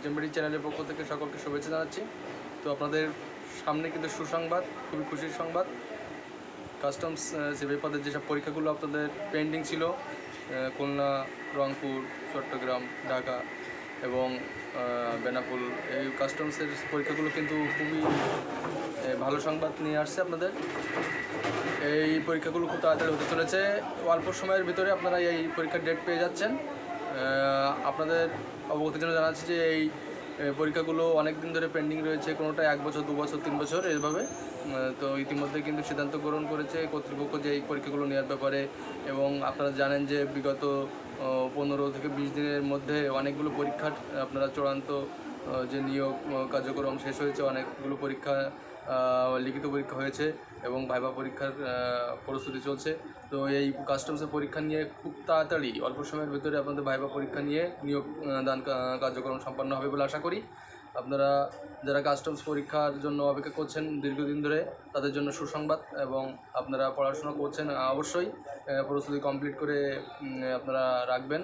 এক্সামবিডি চ্যানেলের পক্ষ থেকে সকলকে শুভেচ্ছা জানাচ্ছি। তো আপনাদের সামনে কিন্তু সুসংবাদ, খুবই খুশির সংবাদ। কাস্টমস সিভিল পদের যেসব পরীক্ষাগুলো আপনাদের পেন্ডিং ছিল খুলনা, রংপুর, চট্টগ্রাম, ঢাকা এবং বেনাপুল, এই কাস্টমসের পরীক্ষাগুলো কিন্তু খুবই ভালো সংবাদ নিয়ে আসছে আপনাদের। এই পরীক্ষাগুলো খুব তাড়াতাড়ি হতে চলেছে। অল্প সময়ের ভিতরে আপনারা এই পরীক্ষার ডেট পেয়ে যাচ্ছেন। আপনাদের অবগতির জন্য জানাচ্ছি যে এই পরীক্ষাগুলো অনেক দিন ধরে পেন্ডিং রয়েছে কোনোটা এক বছর দু বছর তিন বছর এইভাবে উম, তো ইতিমধ্যে কিন্তু সিদ্ধান্ত গ্রহণ করেছে কর্তৃপক্ষ যে এই পরীক্ষাগুলো নেওয়ার ব্যাপারে এবং আপনারা জানেন যে বিগত পনেরো থেকে বিশ দিনের মধ্যে অনেকগুলো পরীক্ষার আপনারা চূড়ান্ত যে নিয়োগ কার্যক্রম শেষ হয়েছে অনেকগুলো পরীক্ষা লিখিত পরীক্ষা হয়েছে এবং ভাইবা পরীক্ষার প্রস্তুতি চলছে। তো এই কাস্টমসের পরীক্ষা নিয়ে খুব তাড়াতাড়ি, অল্প সময়ের ভিতরে আপনাদের ভাইবা পরীক্ষা নিয়ে নিয়োগ দান কার্যক্রম সম্পন্ন হবে বলে আশা করি। আপনারা যারা কাস্টমস পরীক্ষার জন্য অপেক্ষা করছেন দীর্ঘদিন ধরে, তাদের জন্য সুসংবাদ এবং আপনারা পড়াশোনা করছেন অবশ্যই প্রস্তুতি কমপ্লিট করে আপনারা রাখবেন।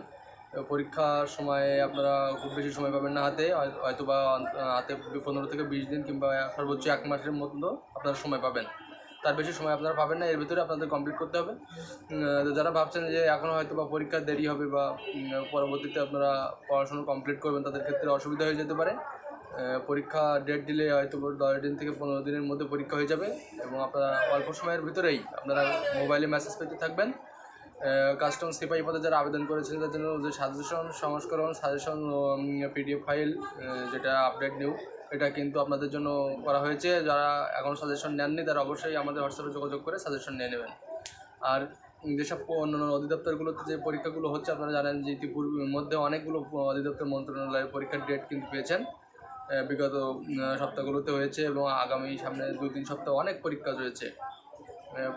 পরীক্ষার সময়ে আপনারা খুব বেশি সময় পাবেন না হাতে, হয়- হয়তো বা হাতে পনেরো থেকে বিশ দিন কিংবা সর্বোচ্চ এক মাসের মতো আপনারা সময় পাবেন। তার বেশি সময় আপনারা পাবেন না, এর ভিতরে আপনাদের কমপ্লিট করতে হবে। যারা ভাবছেন যে এখনও হয়তো বা পরীক্ষা দেরি হবে বা পরবর্তীতে আপনারা পড়াশোনা কমপ্লিট করবেন, তাদের ক্ষেত্রে অসুবিধা হয়ে যেতে পারে। পরীক্ষা ডেট দিলে হয়তো দশ দিন থেকে পনেরো দিনের মধ্যে পরীক্ষা হয়ে যাবে এবং আপনারা অল্প সময়ের ভিতরেই আপনারা মোবাইলে মেসেজ পেতে থাকবেন। কাস্টম সিপাহি পদে যারা আবেদন করেছেন, তাদের জন্য যে সাজেশন সংস্করণ সাজেশন পিডিএফ ফাইল যেটা আপডেট নিউ এটা কিন্তু আপনাদের জন্য করা হয়েছে। যারা এখন সাজেশন নেননি, তারা অবশ্যই আমাদের হোয়াটসঅ্যাপে যোগাযোগ করে সাজেশন নিয়ে নেবেন। আর যেসব অন্যান্য অধিদপ্তরগুলোতে যে পরীক্ষাগুলো হচ্ছে, আপনারা জানেন যে ইতিপূর্বের মধ্যে অনেকগুলো অধিদপ্তর মন্ত্রণালয়ের পরীক্ষার ডেট কিন্তু পেয়েছেন। বিগত সপ্তাহগুলোতে হয়েছে এবং আগামী সামনে দু তিন সপ্তাহ অনেক পরীক্ষা রয়েছে।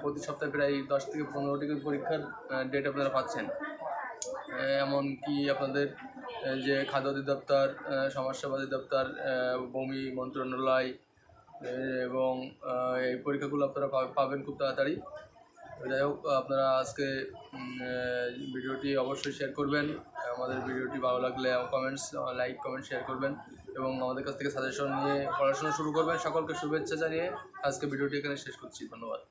প্রতি সপ্তাহে প্রায় দশ থেকে পনেরোটি পরীক্ষার ডেট আপনারা পাচ্ছেন। এমনকি আপনাদের যে খাদ্য অধিদপ্তর সমাজসেবা অধিদপ্তর ভূমি মন্ত্রণালয় এবং এই পরীক্ষাগুলো আপনারা পাবেন খুব তাড়াতাড়ি। যাই হোক, আপনারা আজকে ভিডিওটি অবশ্যই শেয়ার করবেন। আমাদের ভিডিওটি ভালো লাগলে কমেন্টস লাইক কমেন্ট শেয়ার করবেন। এবং আমাদের কাছ থেকে সাজেশন নিয়ে পড়াশোনা শুরু করবেন। সকলকে শুভেচ্ছা জানিয়ে আজকে ভিডিওটি এখানে শেষ করছি। ধন্যবাদ।